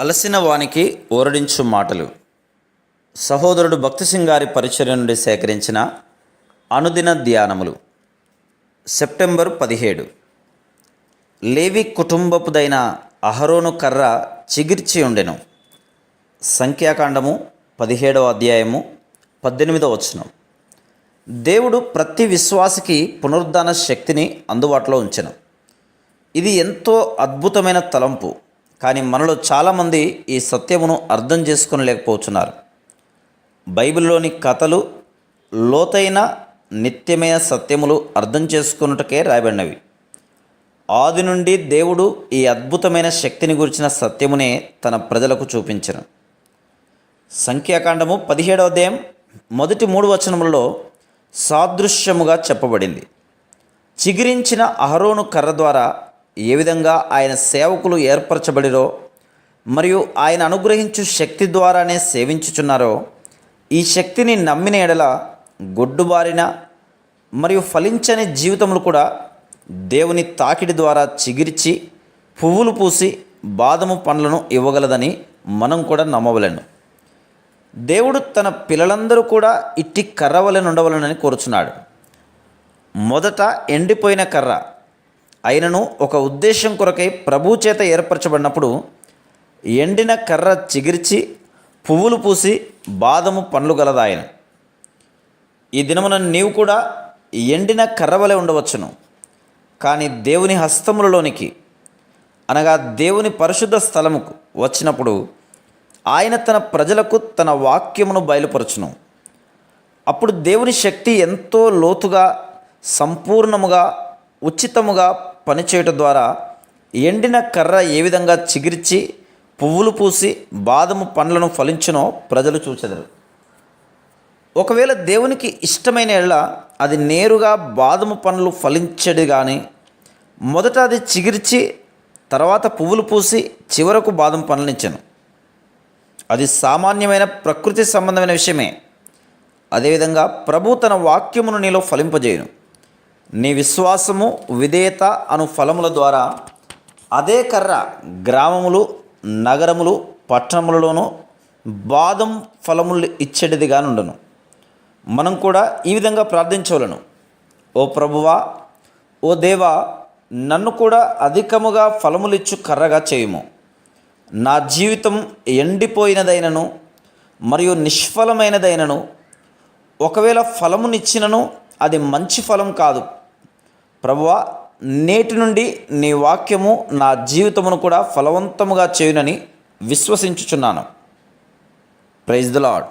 అలసిన వానికి ఓరడించు మాటలు. సహోదరుడు భక్తి సింగారి పరిచర్య నుండి సేకరించిన అనుదిన ధ్యానములు. సెప్టెంబర్ పదిహేడు. లేవి కుటుంబపుదైన అహరోను కర్ర చిగిర్చి ఉండెను. సంఖ్యాకాండము పదిహేడవ అధ్యాయము పద్దెనిమిదవ వచనం. దేవుడు ప్రతి విశ్వాసికి పునరుద్ధాన శక్తిని అందుబాటులో ఉంచెను. ఇది ఎంతో అద్భుతమైన తలంపు. కానీ మనలో చాలామంది ఈ సత్యమును అర్థం చేసుకోలేకపోతున్నారు. బైబిల్లోని కథలు లోతైన నిత్యమైన సత్యములు అర్థం చేసుకున్నటకే రాయబడినవి. ఆది నుండి దేవుడు ఈ అద్భుతమైన శక్తిని గురించిన సత్యమునే తన ప్రజలకు చూపించను. సంఖ్యాకాండము పదిహేడవ అధ్యాయం మొదటి మూడు వచనములలో సాదృశ్యముగా చెప్పబడింది. చిగిరించిన అహరోను కర్ర ద్వారా ఏ విధంగా ఆయన సేవకులు ఏర్పరచబడిరో మరియు ఆయన అనుగ్రహించు శక్తి ద్వారానే సేవించుచున్నారో ఈ శక్తిని నమ్మిన ఎడల గొడ్డుబారిన మరియు ఫలించని జీవితములు కూడా దేవుని తాకిడి ద్వారా చిగిర్చి పువ్వులు పూసి బాదము పండ్లను ఇవ్వగలదని మనం కూడా నమ్మవలను. దేవుడు తన పిల్లలందరూ కూడా ఇట్టి కర్ర వలె ఉండవలనని కోరుచున్నాడు. మొదట ఎండిపోయిన కర్ర అయినను ఒక ఉద్దేశం కొరకై ప్రభు చేత ఏర్పరచబడినప్పుడు ఎండిన కర్ర చిగిర్చి పువ్వులు పూసి బాదము పండ్లు గలదాయన. ఈ దినమున నీవు కూడా ఎండిన కర్ర వలె ఉండవచ్చును. కానీ దేవుని హస్తములలోనికి అనగా దేవుని పరిశుద్ధ స్థలముకు వచ్చినప్పుడు ఆయన తన ప్రజలకు తన వాక్యమును బయలుపరచును. అప్పుడు దేవుని శక్తి ఎంతో లోతుగా సంపూర్ణముగా ఉచితముగా పనిచేయటం ద్వారా ఎండిన కర్ర ఏ విధంగా చిగిర్చి పువ్వులు పూసి బాదము పండ్లను ఫలించునో ప్రజలు చూచెదరు. ఒకవేళ దేవునికి ఇష్టమైన ఎళ్ళ అది నేరుగా బాదము పండ్లు ఫలించడు కానీ మొదట అది చిగిర్చి తర్వాత పువ్వులు పూసి చివరకు బాదం పండ్లనిచ్చాను అది సామాన్యమైన ప్రకృతి సంబంధమైన విషయమే. అదేవిధంగా ప్రభు తన వాక్యమును నీలో ఫలింపజేయను. నీ విశ్వాసము విధేయత అను ఫలముల ద్వారా అదే కర్ర గ్రామములు నగరములు పట్టణములలోనూ బాదం ఫలములు ఇచ్చేటిదిగా నుండును మనం కూడా ఈ విధంగా ప్రార్థించవలను. ఓ ప్రభువా ఓ దేవా నన్ను కూడా అధికముగా ఫలములిచ్చు కర్రగా చేయుము. నా జీవితం ఎండిపోయినదైనను మరియు నిష్ఫలమైనదైనను. ఒకవేళ ఫలమునిచ్చినను అది మంచి ఫలం కాదు. ప్రభువా నేటి నుండి నీ వాక్యము నా జీవితమును కూడా ఫలవంతముగా చేయునని విశ్వసించుచున్నాను. Praise the lord